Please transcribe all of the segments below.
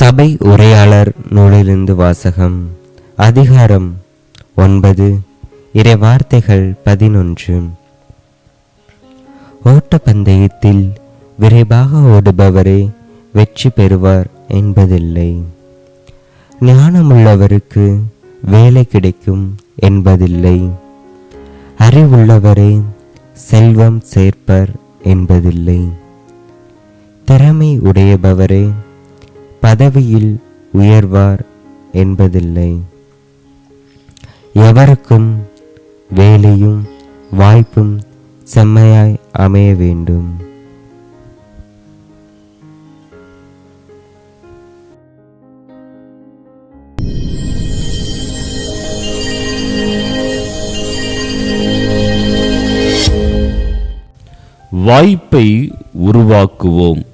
சபை உரையாளர் நூலிலிருந்து வாசகம் அதிகாரம் ஒன்பது இறை வார்த்தைகள் பதினொன்று. ஓட்டப்பந்தயத்தில் விரைவாக ஓடுபவரே வெற்றி பெறுவார் என்பதில்லை. ஞானமுள்ளவருக்கு வேலை கிடைக்கும் என்பதில்லை. அறிவுள்ளவரே செல்வம் சேர்ப்பர் என்பதில்லை. திறமை உடையபவரே பதவியில் உயர்வார் என்பதில்லை. எவருக்கும் வேலையும் வாய்ப்பும் செம்மையாய் அமைய வேண்டும். வாய்ப்பை உருவாக்குவோம்.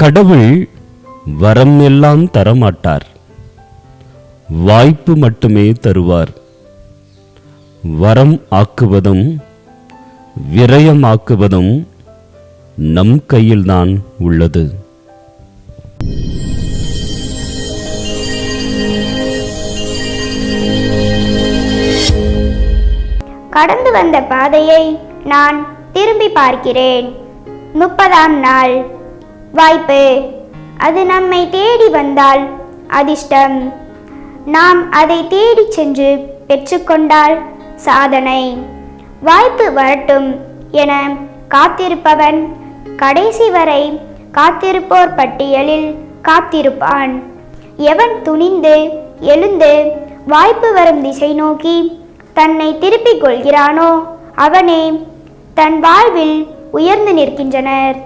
கடவுள் வரம் எல்லாம் தரமாட்டார். வாய்ப்பு மட்டுமே தருவார். வரம் ஆக்குவதும் விரயமாக்குவதும் நம் கையில்தான் உள்ளது. கடந்து வந்த பாதையை நான் திரும்பி பார்க்கிறேன். முப்பதாம் நாள். வாய்ப்பு. அது நம்மை தேடி வந்தால் அதிர்ஷ்டம். நாம் அதை தேடிச் சென்று பெற்றுக்கொண்டால் சாதனை. வாய்ப்பு வரட்டும் என காத்திருப்பவன் கடைசி வரை காத்திருப்போர் பட்டியலில் காத்திருப்பான். எவன் துணிந்து எழுந்து வாய்ப்பு வரும் திசை நோக்கி தன்னை திருப்பிக் கொள்கிறானோ அவனே தன் வாழ்வில் உயர்ந்து நிற்கின்றனர்.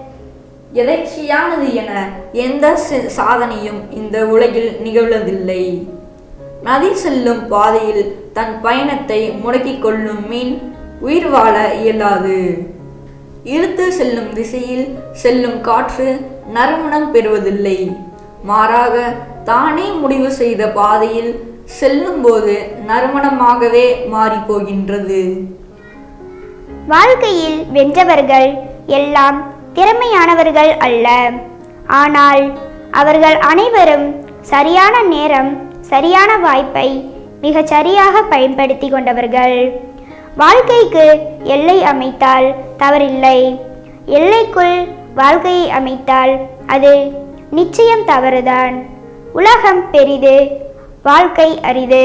எதர்ச்சியானது என எந்த சாதனையும் இந்த உலகில் நிகழ்வதில்லை. நதி செல்லும் பாதையில் தன் பயணத்தை முடக்கிக் கொள்ளும் மீன் உயிர் வாழ இயலாது. இழுத்து செல்லும் திசையில் செல்லும் காற்று நறுமணம் பெறுவதில்லை. மாறாக தானே முடிவு செய்த பாதையில் செல்லும்போது நறுமணமாகவே மாறிப் போகின்றது வாழ்க்கையில் வென்றவர்கள் எல்லாம் திறமையானவர்கள் அல்ல. ஆனால் அவர்கள் அனைவரும் சரியான நேரம் சரியான வாய்ப்பை மிகச் சரியாக பயன்படுத்தி கொண்டவர்கள். வாழ்க்கைக்கு எல்லை அமைத்தால் தவறில்லை. எல்லைக்குள் வாழ்க்கையை அமைத்தால் அது நிச்சயம் தவறுதான். உலகம் பெரிது வாழ்க்கை அரிது.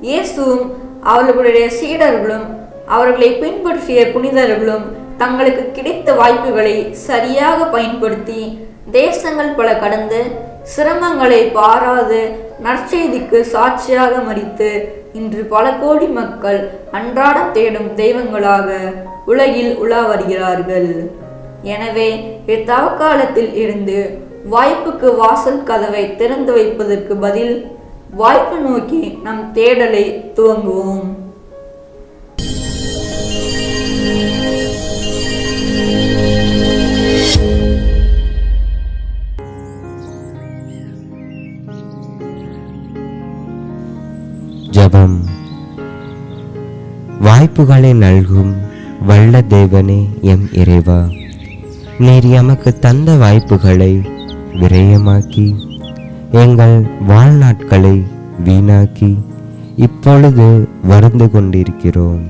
இயேசுவும் அவர்களுடைய சீடர்களும் அவர்களை பின்பற்றிய புனிதர்களும் தங்களுக்கு கிடைத்த வாய்ப்புகளை சரியாக பயன்படுத்தி தேசங்கள் பல கடந்து சிரமங்களை பாராது நற்செய்திக்கு சாட்சியாக மறித்து இன்று பல கோடி மக்கள் அன்றாடம் தேடும் தெய்வங்களாக உலகில் உலா வருகிறார்கள். எனவே இத்தவக்காலத்தில் இருந்து வாய்ப்புக்கு வாசல் கதவை திறந்து வைப்பதற்கு பதில் வாய்ப்பு நோக்கி நம் தேடலை துவங்குவோம். ஜபம். வாய்ப்புகளை நல்கும் வல்ல தேவனே எம் இறைவா நீர் எமக்கு தந்த வாய்ப்புகளை விரயமாக்கி எங்கள் வாழ்நாட்களை வீணாக்கி இப்பொழுது வருந்து கொண்டிருக்கிறோம்.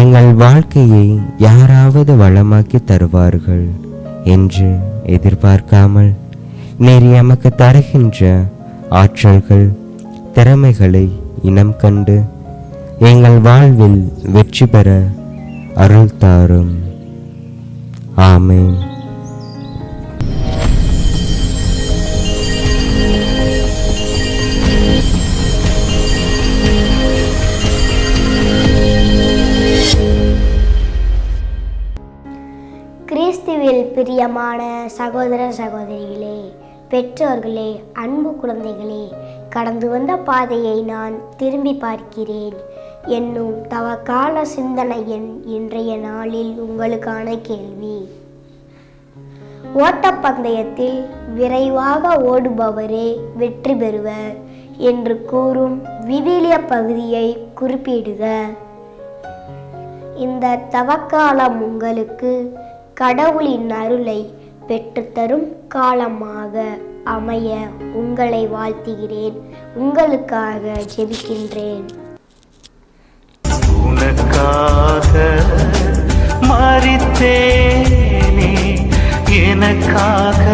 எங்கள் வாழ்க்கையை யாராவது வளமாக்கி தருவார்கள் என்று எதிர்பார்க்காமல் நீர் எமக்கு தருகின்ற ஆற்றல்கள் திறமைகளை இனம் கண்டு எங்கள் வாழ்வில் வெற்றி பெற அருள் தாரும். ஆமென். கிறிஸ்துவில் பிரியமான சகோதர சகோதரிகளே பெற்றோர்களே அன்பு குழந்தைகளே கடந்து வந்த பாதையை நான் திரும்பி பார்க்கிறேன். என்னும் தவக்கால சிந்தனையின் இன்றைய நாளில் உங்களுக்கான கேள்வி. ஓட்டப்பந்தயத்தில் விரைவாக ஓடுபவரே வெற்றி பெறுவர் என்று கூறும் விவிலிய பகுதியை குறிப்பிடுக. இந்த தவக்காலம் உங்களுக்கு கடவுளின் அருளை பெற்றுத்தரும் காலமாக அமைய உங்களை வாழ்த்துகிறேன். உங்களுக்காக ஜெபிக்கின்றேன். உனக்காக மறித்தேனே எனக்காக